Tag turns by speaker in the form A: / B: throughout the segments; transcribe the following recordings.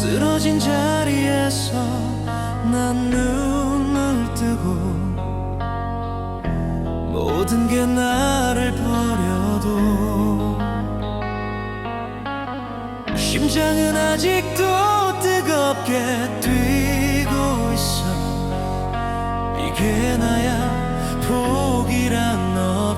A: 쓰러진 자리에서 난 눈을 뜨고 모든 게 나를 버려도 심장은 아직도 뜨겁게 뛰고 있어. 이게 나야 포기란 너.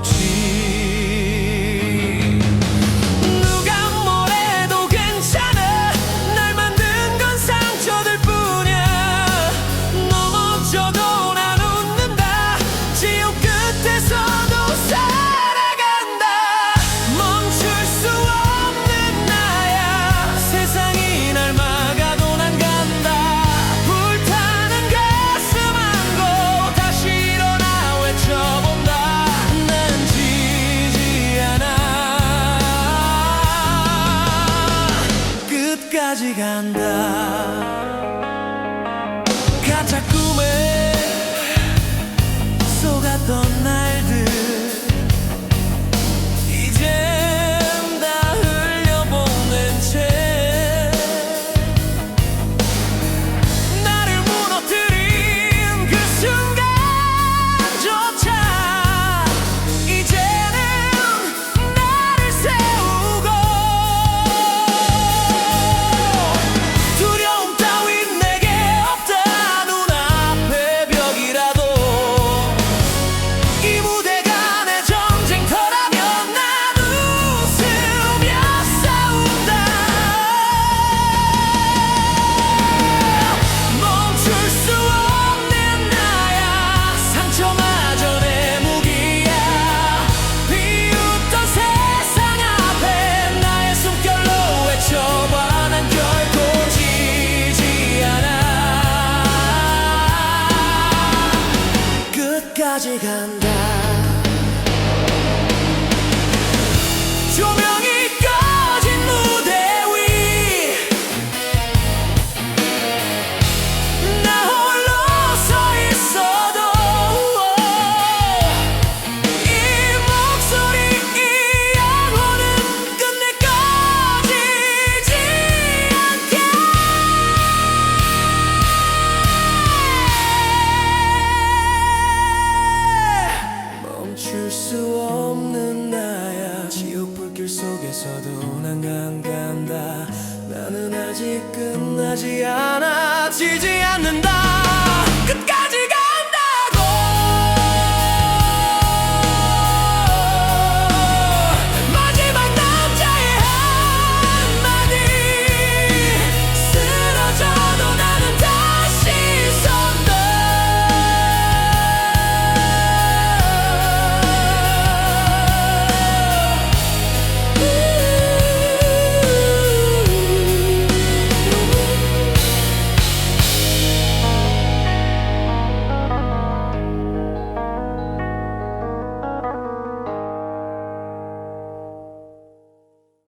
A: 같이 간다. 가자꾸 끝까지 간다. magia.